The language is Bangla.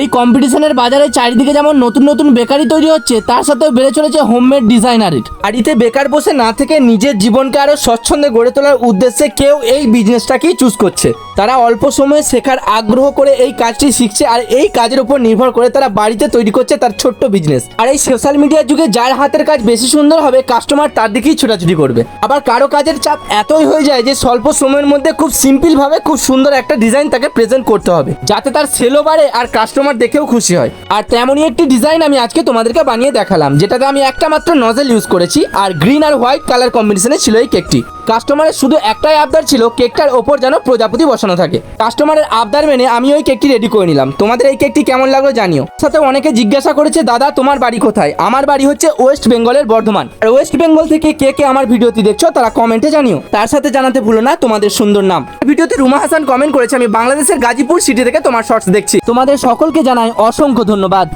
এই কম্পিটিশনের বাজারে চারিদিকে যেমন নতুন নতুন বেকারি তৈরি হচ্ছে, তার সাথেও বেড়ে চলেছে হোমমেড ডিজাইনারের। বাড়িতে বেকার বসে না থেকে নিজের জীবনকে আরও স্বচ্ছন্দে গড়ে তোলার উদ্দেশ্যে কেউ এই বিজনেসটাকেই চুজ করছে। তারা অল্প সময়ে শেখার আগ্রহ করে এই কাজটি শিখছে আর এই কাজের উপর নির্ভর করে তারা বাড়িতে তৈরি করছে তার ছোট্ট বিজনেস আর এই সোশ্যাল মিডিয়ার যুগে যার হাতের কাজ বেশি সুন্দর হবে কাস্টমার তার দিকেই ছোটাছুটি করবে। আবার কারও কাজের চাপ এতই হয়ে যায় যে স্বল্প সময়ের মধ্যে খুব সিম্পল ভাবে খুব সুন্দর একটা ডিজাইন তাকে প্রেজেন্ট করতে হবে। যাতে তার সেলও বাড়ে আর কাস্টমার দেখেও খুশি হয়। আর তেমনই একটি ডিজাইন আমি আজকে তোমাদেরকে বানিয়ে দেখালাম, যেটাতে আমি একটা মাত্র নজেল ইউজ করেছি, আর গ্রিন আর হোয়াইট কালার কম্বিনেশনে ছিল এই কেকটি কাস্টমারের শুধু একটাই আবদার ছিল, কেকটার ওপর যেন প্রজাপতি বসানো থাকে। কাস্টমারের আবদার মেনে আমি ওই কেকটি রেডি করে নিলাম। তোমাদের এই কেকটি কেমন লাগল জানিও। সাথে অনেকে জিজ্ঞাসা করেছে, দাদা, তোমার বাড়ি কোথায়? আমার বাড়ি হচ্ছে ওয়েস্ট বেঙ্গলের বর্ধমান। আর ওয়েস্ট বেঙ্গল থেকে কে কে আমার ভিডিওটি দেখছ, তারা কমেন্টে জানিও। তার সাথে জানাতে ভুলো না, তোমাদের সুন্দর নাম। ভিডিওতে রুমা হাসান কমেন্ট করেছে, আমি বাংলাদেশের গাজীপুর সিটি থেকে তোমার শর্টস দেখছি। তোমাদের সকলকে জানাই অসংখ্য ধন্যবাদ।